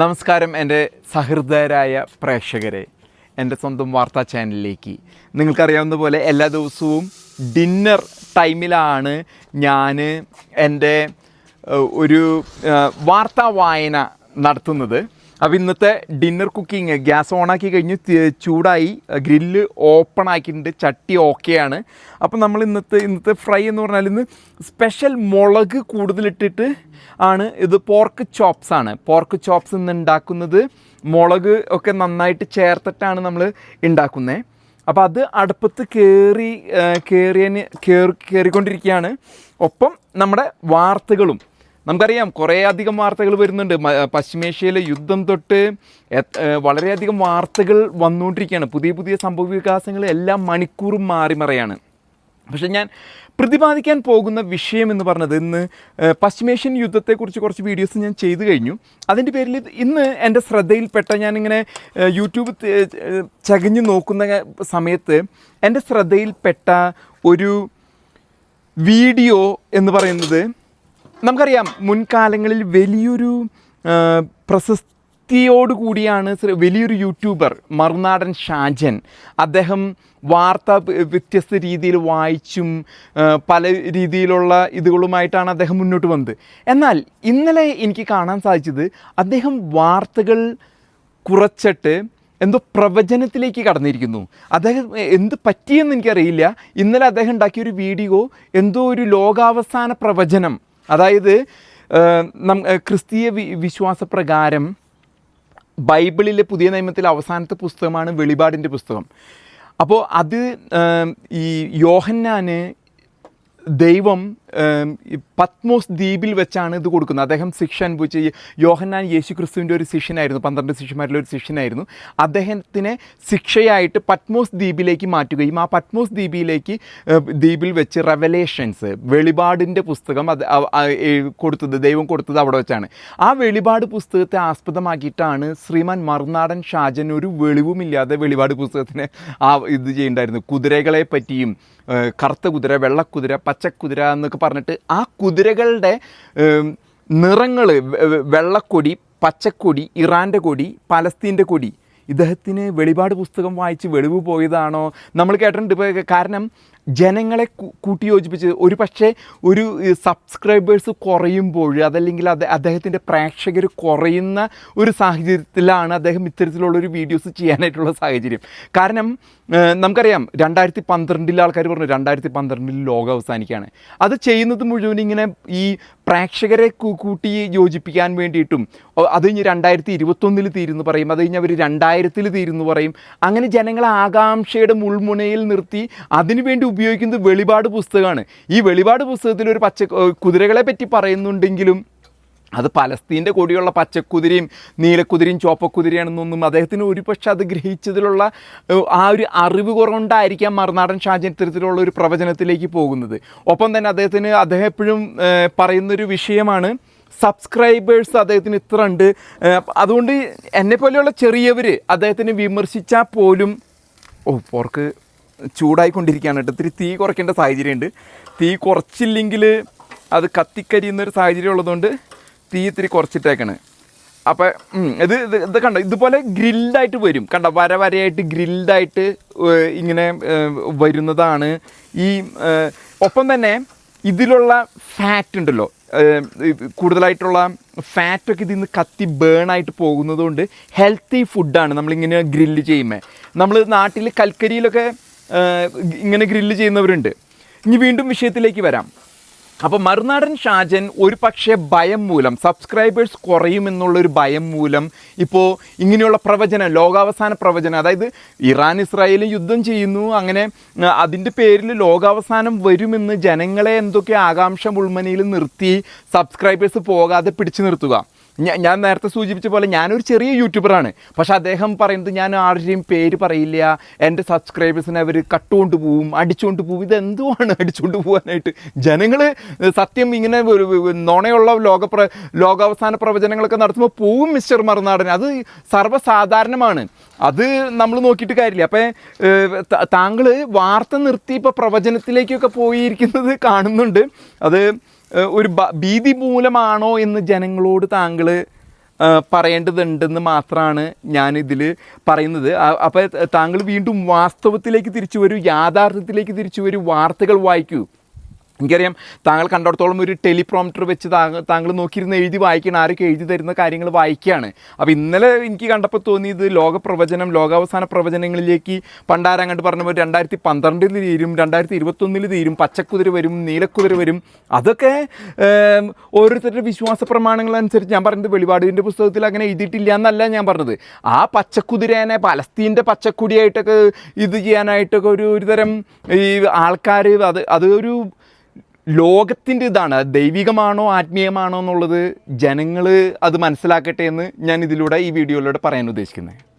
നമസ്കാരം എന്റെ സഹൃദയരായ പ്രേക്ഷകരെ എന്റെ സ്വന്തം വാർത്താ ചാനലിലേക്ക്. നിങ്ങൾക്കറിയാവുന്ന പോലെ എല്ലാ ദിവസവും ഡിന്നർ ടൈമിലാണ് ഞാൻ എന്റെ ഒരു വാർത്താ വായന നടത്തുന്നത്. അപ്പോൾ ഇന്നത്തെ ഡിന്നർ കുക്കിംഗ് ഗ്യാസ് ഓണാക്കി കഴിഞ്ഞ് ചൂടായി ഗ്രില്ല് ഓപ്പൺ ആക്കിയിട്ടുണ്ട് ചട്ടി ഓക്കെയാണ് അപ്പോൾ നമ്മൾ ഇന്നത്തെ ഇന്നത്തെ ഫ്രൈ എന്ന് പറഞ്ഞാൽ ഇന്ന് സ്പെഷ്യൽ മുളക് കൂടുതലിട്ടിട്ട് ആണ് ഇത് പോർക്ക് ചോപ്സ് ആണ്. പോർക്ക് ചോപ്സ് ഇന്ന് ഉണ്ടാക്കുന്നത് മുളക് ഒക്കെ നന്നായിട്ട് ചേർത്തിട്ടാണ് നമ്മൾ ഉണ്ടാക്കുന്നത് അപ്പോൾ അത് അടുപ്പത്ത് കയറി കയറിയതിന് കയറി കയറിക്കൊണ്ടിരിക്കുകയാണ് ഒപ്പം നമ്മുടെ വാർത്തകളും നമുക്കറിയാം കുറേ അധികം വാർത്തകൾ വരുന്നുണ്ട്. പശ്ചിമേഷ്യയിലെ യുദ്ധം തൊട്ട് വളരെയധികം വാർത്തകൾ വന്നുകൊണ്ടിരിക്കുകയാണ്. പുതിയ പുതിയ സംഭവ വികാസങ്ങൾ എല്ലാം മണിക്കൂറും മാറി മറയാണ്. പക്ഷേ ഞാൻ പ്രതിപാദിക്കാൻ പോകുന്ന വിഷയം എന്ന് പറഞ്ഞത് ഇന്ന് പശ്ചിമേഷ്യൻ യുദ്ധത്തെക്കുറിച്ച് കുറച്ച് വീഡിയോസ് ഞാൻ ചെയ്തു കഴിഞ്ഞു. അതിന്റെ പേരിൽ ഇന്ന് എന്റെ ശ്രദ്ധയിൽപ്പെട്ട ഞാനിങ്ങനെ യൂട്യൂബ് ചകഞ്ഞു നോക്കുന്ന സമയത്ത് എന്റെ ശ്രദ്ധയിൽപ്പെട്ട ഒരു വീഡിയോ എന്ന് പറയുന്നത് നമുക്കറിയാം മുൻകാലങ്ങളിൽ വലിയൊരു പ്രശസ്തിയോട് പ്രശസ്തിയോടുകൂടിയാണ് വലിയൊരു യൂട്യൂബർ മറുനാടൻ ഷാജൻ. അദ്ദേഹം വാർത്ത വ്യ- വ്യത്യസ്ത രീതിയിൽ വായിച്ചും പല രീതിയിലുള്ള ഇതുകളുമായിട്ടാണ് അദ്ദേഹം മുന്നോട്ട് വന്നത്. എന്നാൽ ഇന്നലെ എനിക്ക് കാണാൻ സാധിച്ചത് അദ്ദേഹം വാർത്തകൾ കുറച്ചിട്ട് എന്തോ പ്രവചനത്തിലേക്ക് കടന്നിരിക്കുന്നു. അദ്ദേഹം എന്ത് പറ്റിയെന്ന് എനിക്കറിയില്ല. ഇന്നലെ അദ്ദേഹം ഉണ്ടാക്കിയ ഒരു വീഡിയോ എന്തോ ഒരു ലോകാവസാന പ്രവചനം അതായത് നം ക്രിസ്തീയ വിശ്വാസപ്രകാരം ബൈബിളിലെ പുതിയ നിയമത്തിലെ അവസാനത്തെ പുസ്തകമാണ് വെളിപാടിന്റെ പുസ്തകം. അപ്പോൾ അത് ഈ യോഹന്നാന് ദൈവം പത്മോസ് ദ്വീപിൽ വെച്ചാണ് ഇത് കൊടുക്കുന്നത്. അദ്ദേഹം ശിക്ഷ അനുഭവിച്ച യോഹന്നാൻ യേശു ക്രിസ്തുവിന്റെ ഒരു ശിഷ്യനായിരുന്നു പന്ത്രണ്ട് ശിഷ്യന്മാരിലെ ഒരു ശിഷ്യനായിരുന്നു. അദ്ദേഹത്തിനെ ശിക്ഷയായിട്ട് പത്മോസ് ദ്വീപിലേക്ക് മാറ്റുകയും ആ പത്മോസ് ദ്വീപിലേക്ക് ദ്വീപിൽ വെച്ച് റെവലേഷൻസ് വെളിപാടിന്റെ പുസ്തകം അത് കൊടുത്തത് ദൈവം കൊടുത്തത് അവിടെ വെച്ചാണ്. ആ വെളിപാട് പുസ്തകത്തെ ആസ്പദമാക്കിയിട്ടാണ് ശ്രീമാൻ മറുനാടൻ ഷാജൻ ഒരു വെളിവുമില്ലാതെ വെളിപാട് പുസ്തകത്തിന് ആ ഇത് ചെയ്യുന്നുണ്ടായിരുന്നു കുതിരകളെ പറ്റിയും കറുത്ത കുതിര വെള്ളക്കുതിര പച്ചക്കുതിര എന്നൊക്കെ പറഞ്ഞിട്ട് ആ കുതിരകളുടെ നിറങ്ങൾ വെള്ളക്കൊടി പച്ചക്കൊടി ഇറാന്റെ കൊടി പലസ്തീന്റെ കൊടി ഇദ്ദേഹത്തിന് വെളിപാട് പുസ്തകം വായിച്ച് വെളിവ് പോയതാണോ? നമ്മൾ കേട്ടിട്ടുണ്ട് ഇപ്പോൾ കാരണം ജനങ്ങളെ കൂട്ടിയോജിപ്പിച്ച് ഒരു പക്ഷേ ഒരു സബ്സ്ക്രൈബേഴ്സ് കുറയുമ്പോൾ അതല്ലെങ്കിൽ അത് അദ്ദേഹത്തിന്റെ പ്രേക്ഷകർ കുറയുന്ന ഒരു സാഹചര്യത്തിലാണ് അദ്ദേഹം ഇത്തരത്തിലുള്ളൊരു വീഡിയോസ് ചെയ്യാനായിട്ടുള്ള സാഹചര്യം. കാരണം നമുക്കറിയാം രണ്ടായിരത്തി പന്ത്രണ്ടിൽ ആൾക്കാർ പറഞ്ഞു രണ്ടായിരത്തി പന്ത്രണ്ടിൽ ലോകം അവസാനിക്കുകയാണ്. അത് ചെയ്യുന്നത് മുഴുവൻ ഇങ്ങനെ ഈ പ്രേക്ഷകരെ കൂട്ടി യോജിപ്പിക്കാൻ വേണ്ടിയിട്ടും അത് കഴിഞ്ഞ് രണ്ടായിരത്തി ഇരുപത്തൊന്നിൽ തീരുന്നു പറയും അത് കഴിഞ്ഞ് അവർ രണ്ടായിരത്തിൽ തീരുന്നു പറയും. അങ്ങനെ ജനങ്ങളെ ആകാംക്ഷയുടെ മുൾമുനയിൽ നിർത്തി അതിനുവേണ്ടി ഉപയോഗിക്കുന്നത് വെളിപാട് പുസ്തകമാണ്. ഈ വെളിപാട് പുസ്തകത്തിൽ ഒരു പച്ച കുതിരകളെ പറ്റി പറയുന്നുണ്ടെങ്കിലും അത് പലസ്തീന്റെ കൂടിയുള്ള പച്ചക്കുതിരയും നീലക്കുതിരയും ചോപ്പക്കുതിരയാണെന്നൊന്നും അദ്ദേഹത്തിന് ഒരു പക്ഷെ അത് ഗ്രഹിച്ചതിലുള്ള ആ ഒരു അറിവ് കുറവുണ്ടായിരിക്കാം മറുനാടൻ ഷാജൻ ഇത്തരത്തിലുള്ള ഒരു പ്രവചനത്തിലേക്ക് പോകുന്നത്. ഒപ്പം തന്നെ അദ്ദേഹത്തിന് അദ്ദേഹം എപ്പോഴും പറയുന്നൊരു വിഷയമാണ് സബ്സ്ക്രൈബേഴ്സ് അദ്ദേഹത്തിന് ഇത്ര ഉണ്ട്. അതുകൊണ്ട് എന്നെപ്പോലെയുള്ള ചെറിയവർ അദ്ദേഹത്തിന് വിമർശിച്ചാൽ പോലും ഓ പോർക്ക് ചൂടായിക്കൊണ്ടിരിക്കുകയാണ് കേട്ടോ. ഇത്തിരി തീ കുറയ്ക്കേണ്ട സാഹചര്യമുണ്ട്. തീ കുറച്ചില്ലെങ്കിൽ അത് കത്തിക്കരിയുന്ന ഒരു സാഹചര്യം ഉള്ളതുകൊണ്ട് തീ ഇത്തിരി കുറച്ചിട്ടേക്കാണ്. അപ്പം ഇത് ഇത് കണ്ട? ഇതുപോലെ ഗ്രിൽഡായിട്ട് വരും. കണ്ട? വര വരയായിട്ട് ഗ്രിൽഡായിട്ട് ഇങ്ങനെ വരുന്നതാണ്. ഈ ഒപ്പം തന്നെ ഇതിലുള്ള ഫാറ്റ് ഉണ്ടല്ലോ. കൂടുതലായിട്ടുള്ള ഫാറ്റൊക്കെ ഇതിൽ നിന്ന് കത്തി ബേൺ ആയിട്ട് പോകുന്നത് കൊണ്ട് ഹെൽത്തി ഫുഡാണ് നമ്മളിങ്ങനെ ഗ്രില്ല് ചെയ്യുമ്പോൾ നമ്മൾ നാട്ടിൽ കൽക്കരിയിലൊക്കെ ഇങ്ങനെ ഗ്രില്ല് ചെയ്യുന്നവരുണ്ട്. ഇനി വീണ്ടും വിഷയത്തിലേക്ക് വരാം. അപ്പോൾ മറുനാടൻ ഷാജൻ ഒരു പക്ഷേ ഭയം മൂലം സബ്സ്ക്രൈബേഴ്സ് കുറയുമെന്നുള്ളൊരു ഭയം മൂലം ഇപ്പോൾ ഇങ്ങനെയുള്ള പ്രവചനം ലോകാവസാന പ്രവചനം അതായത് ഇറാൻ ഇസ്രായേൽ യുദ്ധം ചെയ്യുന്നു അങ്ങനെ അതിന്റെ പേരിൽ ലോകാവസാനം വരുമെന്ന് ജനങ്ങളെ എന്തൊക്കെ ആകാംക്ഷ മുൾമനയിൽ നിർത്തി സബ്സ്ക്രൈബേഴ്സ് പോകാതെ പിടിച്ചു നിർത്തുക. ഞാൻ നേരത്തെ സൂചിപ്പിച്ച പോലെ ഞാനൊരു ചെറിയ യൂട്യൂബറാണ്. പക്ഷേ അദ്ദേഹം പറയുന്നത് ഞാൻ ആരുടെയും പേര് പറയില്ല. എന്റെ സബ്സ്ക്രൈബേഴ്സിനെ അവർ കട്ടുകൊണ്ട് പോവും അടിച്ചുകൊണ്ട് പോവും. ഇതെന്തുവാണ് അടിച്ചുകൊണ്ട് പോകാനായിട്ട് ജനങ്ങൾ സത്യം ഇങ്ങനെ നുണയുള്ള ലോക പ്ര ലോകാവസാന പ്രവചനങ്ങളൊക്കെ നടത്തുമ്പോൾ പോവും മിസ്റ്റർ മറുനാടൻ. അത് സർവസാധാരണമാണ്. അത് നമ്മൾ നോക്കിയിട്ട് കാര്യമില്ല. അപ്പം താങ്കൾ വാർത്ത നിർത്തി ഇപ്പോൾ പ്രവചനത്തിലേക്കൊക്കെ പോയിരിക്കുന്നത് കാണുന്നുണ്ട്. അത് ഒരു ഭീതി മൂലമാണോ എന്ന് ജനങ്ങളോട് താങ്കൾ പറയേണ്ടതുണ്ടെന്ന് മാത്രമാണ് ഞാനിതിൽ പറയുന്നത്. അപ്പോൾ താങ്കൾ വീണ്ടും വാസ്തവത്തിലേക്ക് തിരിച്ചു വരൂ യാഥാർത്ഥ്യത്തിലേക്ക് തിരിച്ചു വരൂ വാർത്തകൾ വായിക്കൂ. എനിക്കറിയാം താങ്കൾ കണ്ടിടത്തോളം ഒരു ടെലിപ്രോംപ്റ്റർ വെച്ച് താങ്കൾ നോക്കിയിരുന്ന് എഴുതി വായിക്കണം ആരൊക്കെ എഴുതി തരുന്ന കാര്യങ്ങൾ വായിക്കുകയാണ്. അപ്പോൾ ഇന്നലെ എനിക്ക് കണ്ടപ്പോൾ തോന്നിയത് ലോക പ്രവചനം ലോകാവസാന പ്രവചനങ്ങളിലേക്ക് പണ്ടാരം കണ്ട് പറഞ്ഞ പോലെ രണ്ടായിരത്തി പന്ത്രണ്ടിൽ തീരും രണ്ടായിരത്തി ഇരുപത്തൊന്നിൽ തീരും പച്ചക്കുതിര വരും നീലക്കുതിര വരും. അതൊക്കെ ഓരോരുത്തരുടെ വിശ്വാസ പ്രമാണങ്ങൾ അനുസരിച്ച് ഞാൻ പറഞ്ഞത് വെളിപാടിന്റെ പുസ്തകത്തിൽ അങ്ങനെ എഴുതിയിട്ടില്ല എന്നല്ല ഞാൻ പറഞ്ഞത്. ആ പച്ചക്കുതിരേനെ പലസ്തീന്റെ പച്ചക്കുടിയായിട്ടൊക്കെ ഇത് ചെയ്യാനായിട്ടൊക്കെ ഒരു ഒരു തരം ഈ ആൾക്കാർ അത് അത് ഒരു ലോകത്തിന്റെ ഇതാണ്. ദൈവികമാണോ ആത്മീയമാണോ എന്നുള്ളത് ജനങ്ങൾ അത് മനസ്സിലാക്കട്ടെ എന്ന് ഞാൻ ഇതിലൂടെ ഈ വീഡിയോയിലൂടെ പറയാൻ ഉദ്ദേശിക്കുന്നത്